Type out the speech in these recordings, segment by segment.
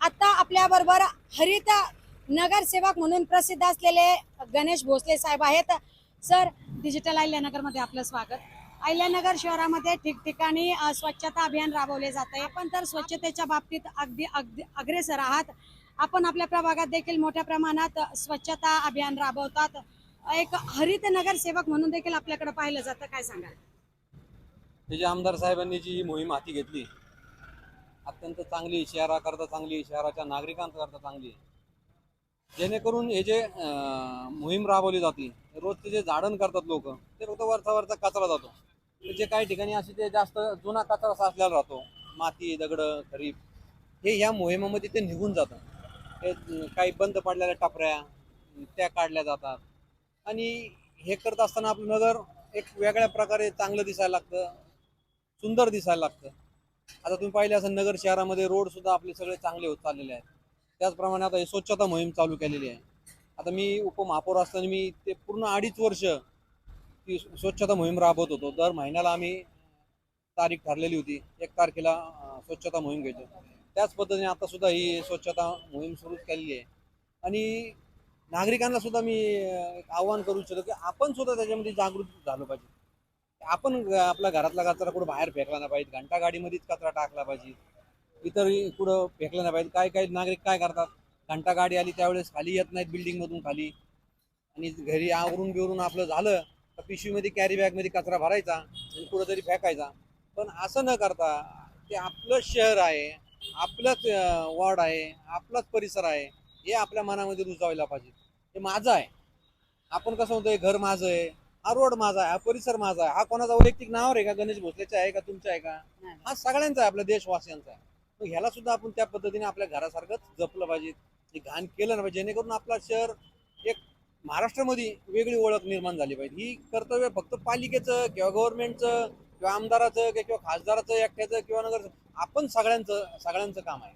आता आपल्या बरोबर हरित नगरसेवक म्हणून प्रसिद्ध असलेले गणेश भोसले साहेब आहेत. सर डिजिटल अहिल्यानगरमध्ये आपलं स्वागत. अहिल्यानगर शहरामध्ये ठिकठिकाणी स्वच्छता अभियान राबवले जात आहे. आपण तर स्वच्छतेच्या बाबतीत अगदी अगदी अग्रेसर आहात. आपण आपल्या प्रभागात देखील मोठ्या प्रमाणात स्वच्छता अभियान राबवतात. एक हरित नगरसेवक म्हणून देखील आपल्याकडे पाहिलं जातं. काय सांगाल? त्याच्या आमदार साहेबांनी जी ही मोहीम हाती घेतली अत्यंत चांगली शहराकरता चांगली शहराच्या नागरिकांकरता चांगली जेणेकरून हे जे मोहीम राबवली जाते रोजचे जे झाडण करतात लोक ते फक्त वरचा वरचा कचरा जातो. जे काही ठिकाणी असे ते जास्त जुना कचरा साचलेला राहतो माती दगड खरीप हे ह्या मोहिमेमध्ये ते निघून जातं. ते काही बंद पडलेल्या टपऱ्या त्या काढल्या जातात. आणि हे करत असताना आपलं नगर एक वेगळ्या प्रकारे चांगलं दिसायला लागतं सुंदर दिसायला लागतं. आता तुम्ही पाहिले असं नगर शहरामध्ये रोड सुद्धा आपले सगळे चांगले होत चाललेले आहेत. त्याचप्रमाणे आता हे स्वच्छता मोहीम चालू केलेली आहे. आता मी उपमहापौर असताना मी ते पूर्ण अडीच वर्ष ती स्वच्छता मोहीम राबवत होतो. दर महिन्याला आम्ही तारीख ठरलेली होती. एक तारखेला स्वच्छता मोहीम घ्यायचो त्याच पद्धतीने आता सुद्धा ही स्वच्छता मोहीम सुरू केलेली आहे. आणि नागरिकांना सुद्धा मी आवाहन एक करू इच्छितो की आपण सुद्धा त्याच्यामध्ये जागृत झालो पाहिजे. आपण आपल्या घरातला कचरा कुठं बाहेर फेकला नाही पाहिजे. घंटा गाडीमध्येच कचरा टाकला पाहिजे. इतर कुठं फेकला नाही पाहिजे. काय काय नागरिक काय करतात? घंटा गाडी आली त्यावेळेस खाली येत नाहीत बिल्डिंग मधून खाली. आणि घरी आवरून बिवरून आपलं झालं तर पिशवीमध्ये कॅरी बॅगमध्ये कचरा भरायचा आणि कुठंतरी फेकायचा. पण असं न करता ते आपलं शहर आहे आपलंच वॉर्ड आहे आपलाच परिसर आहे हे आपल्या मनामध्ये रुजवायला पाहिजे. हे माझं आहे. आपण कसं होतं घर माझं आहे. हा रोड माझा आहे हा परिसर माझा आहे. हा कोणाचा वैयक्तिक नावावर आहे का? गणेश भोसलेचा आहे का? तुमचा आहे का. हा सगळ्यांचा आहे आपल्या देशवासियांचा आहे. मग ह्याला सुद्धा आपण त्या पद्धतीने आपल्या घरासारखंच जपलं पाहिजे. घाण केलं ना पाहिजे जेणेकरून आपला शहर एक महाराष्ट्रामध्ये वेगळी ओळख निर्माण झाली पाहिजे. ही कर्तव्य फक्त पालिकेचं किंवा गव्हर्नमेंटचं किंवा आमदाराचं किंवा खासदाराचं एकट्याचं किंवा नगर आपण सगळ्यांचं सगळ्यांचं काम आहे.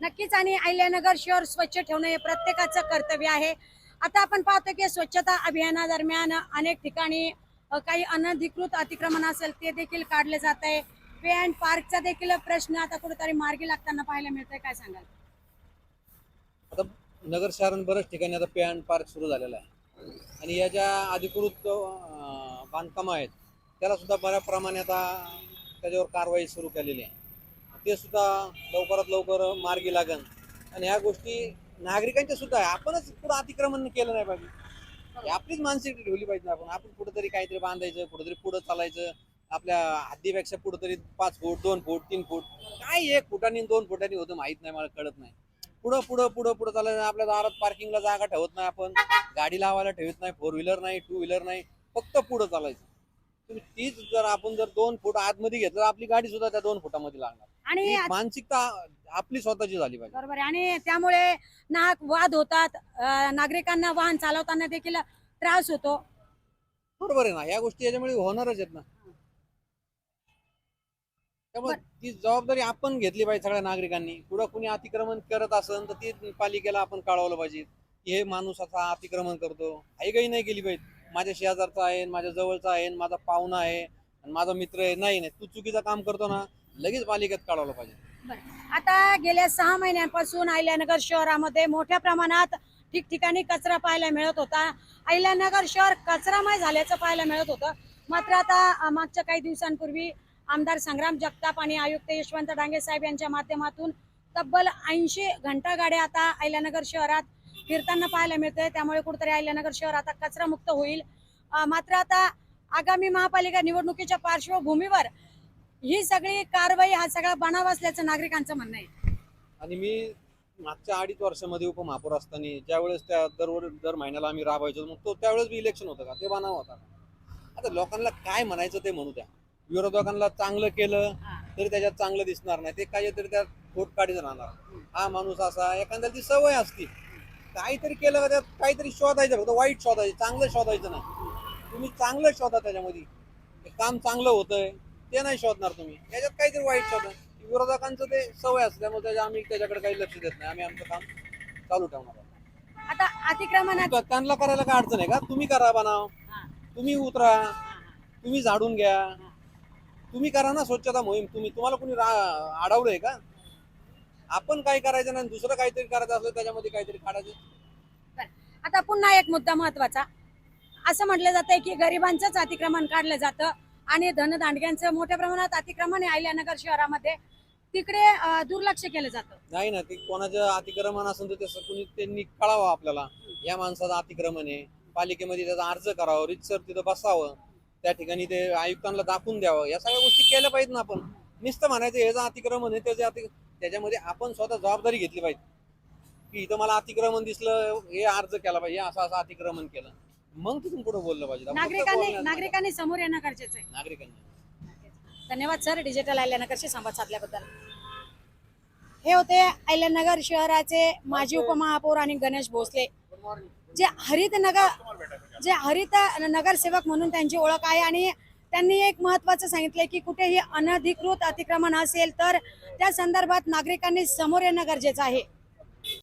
नक्कीच आणि अहिल्यानगर शहर स्वच्छ ठेवणं हे प्रत्येकाचं कर्तव्य आहे. आता आपण पाहतो की स्वच्छता अभियानादरम्यान अनेक ठिकाणी काही अनधिकृत अतिक्रमण असेल ते देखील काढले जात आहे. पे अँड पार्कचा देखील प्रश्न आता कुठेतरी मार्गी लागताना पाहायला मिळतोय. काय सांगाल? आता नगर शहरात बऱ्याच ठिकाणी आता पे अँड पार्क सुरू झालेला आहे. आणि या ज्या अधिकृत बांधकाम बांधकामं आहेत त्याला सुद्धा बऱ्या प्रमाणे आता त्याच्यावर कारवाई सुरू केलेली आहे. ते सुद्धा लवकरात लवकर मार्गी लागन आणि ह्या गोष्टी नागरिकांच्या सुद्धा आहे. आपणच पुढं अतिक्रमण केलं नाही पाहिजे. आपलीच मानसिकता ठेवली पाहिजे ना आपण. आपण कुठेतरी काहीतरी बांधायचं कुठेतरी पुढं चालायचं. आपल्या हद्दीपेक्षा कुठेतरी पाच फूट दोन फूट तीन फूट. काय एक फुटानी दोन फुटांनी होतं माहीत नाही मला कळत नाही. पुढं पुढं पुढं पुढं चालायचं. आपल्या दारात पार्किंगला जागा ठेवत नाही आपण. गाडी लावायला ठेवत नाही. फोर व्हीलर नाही टू व्हीलर नाही. फक्त पुढं चालायचं. तुम्ही तीच जर आपण जर दोन फूट आतमध्ये घेतलं तर आपली गाडी सुद्धा त्या दोन फुटामध्ये लागणार. आणि ही मानसिकता आपली स्वतःची झाली पाहिजे. बरोबर आहे. आणि त्यामुळे नाक वाद होतात. अ, नागरिकांना वाहन चालवताना देखील त्रास होतो. बरोबर आहे ना. या गोष्टी याच्यामुळे होणारच आहेत ना. त्यामुळे ती जबाबदारी आपण घेतली पाहिजे सगळ्या नागरिकांनी. पुढं कुणी अतिक्रमण करत असेल तर ती पालिकेला आपण कळवलं पाहिजे. की हे माणूस असा अतिक्रमण करतो. काही नाही केली पाहिजे. माझ्या शेजारचा आहे माझ्या जवळचा आहे माझा पाहुणा आहे आणि माझा मित्र आहे नाही नाही. तू चुकीचं काम करतो ना लगेच पालिकेत कळवलं पाहिजे. आता गेल्या सहा महिन्यांपासून अहिल्यानगर शहरामध्ये मोठ्या प्रमाणात ठिकठिकाणी कचरा पाहायला मिळत होता. अहिल्यानगर शहर कचरामय झाल्याचं पाहायला मिळत होतं. मात्र आता अ, मागच्या काही दिवसांपूर्वी आमदार संग्राम जगताप आणि आयुक्त यशवंत डांगे साहेब यांच्या माध्यमातून तब्बल ऐंशी घंटा गाड्या आता अहिल्यानगर शहरात फिरताना पाहायला मिळतंय. त्यामुळे कुठेतरी अहिल्यानगर शहर आता कचरामुक्त होईल. मात्र आता आगामी महापालिका निवडणुकीच्या पार्श्वभूमीवर ही सगळी कारवाई हा सगळा बनाव असल्याचं नागरिकांचं म्हणणं आहे. आणि मी मागच्या अडीच वर्षामध्ये उपमहापौर असताना ज्यावेळेस त्या दरवर दर महिन्याला आम्ही राबायचो मग तो त्यावेळेस बी इलेक्शन होतं का? ते बनाव होता आता लोकांना काय म्हणायचं ते म्हणू द्या. विरोधकांना चांगलं केलं तरी त्याच्यात चांगलं दिसणार नाही. ते काहीतरी त्यात खोट काढीत राहणार. हा माणूस असा एखाद्याला ती सवय असती. काहीतरी केलं का त्यात काहीतरी शोधायचं फक्त वाईट शोधायचं चांगलं शोधायचं नाही. तुम्ही चांगलं शोधा त्याच्यामध्ये. काम चांगलं होतंय ते नाही शोधणार तुम्ही. त्याच्यात काहीतरी वाईट शोधा. विरोधकांचं ते सवय असल्यामुळे त्याच्या आम्ही त्याच्याकडे काही लक्ष देत नाही. आम्ही आमचं काम चालू ठेवणार. आता अतिक्रमणात तर त्यांना करायला काय अडचण आहे का? तुम्ही करा बनाव. तुम्ही उतरा. तुम्ही झाडून घ्या. तुम्ही करा ना स्वच्छता मोहीम. तुम्ही तुम्हाला कोणी अडवलंय का? आपण काही करायचं नाही दुसरं काहीतरी करायचं असलं त्याच्यामध्ये काहीतरी काढायचं? आता पुन्हा एक मुद्दा महत्त्वाचा. असं म्हटलं जातंय की गरिबांचंच अतिक्रमण काढलं जातं आणि धनदांडग्यांचं मोठ्या प्रमाणात अतिक्रमण आहे अहिल्यानगर शहरामध्ये. तिकडे अं, दुर्लक्ष केलं जातं. नाही ना ते कोणाचं अतिक्रमण असेल तर कुणी त्यांनी कळावं आपल्याला. या माणसाचं अतिक्रमण आहे. पालिकेमध्ये त्याचा अर्ज करावा रितसर तिथं बसावं. त्या ठिकाणी ते आयुक्तांना दाखवून द्यावं. या सगळ्या गोष्टी केल्या पाहिजेत ना आपण. नुसतं म्हणायचं हे जे अतिक्रमण आहे त्याचे अति त्याच्यामध्ये आपण स्वतः जबाबदारी घेतली पाहिजे. की इथं मला अतिक्रमण दिसलं हे अर्ज केला पाहिजे असं असं अतिक्रमण केलं. मग तिथून पुढे बोललं पाहिजे. नागरिकांनी समोर येणं गरजेचं आहे. नागरिकांनी. धन्यवाद सर. डिजिटल अहिल्यानगरशी संवाद साधल्याबद्दल. हे होते अहिल्यानगर शहराचे माजी उपमहापौर आणि गणेश भोसले. जे हरित नगर जे हरित नगरसेवक म्हणून त्यांची ओळख आहे आणि त्यांनी एक महत्वाचं सांगितलंय की कुठेही अनधिकृत अतिक्रमण असेल तर त्या संदर्भात नागरिकांनी समोर येणं गरजेचं आहे.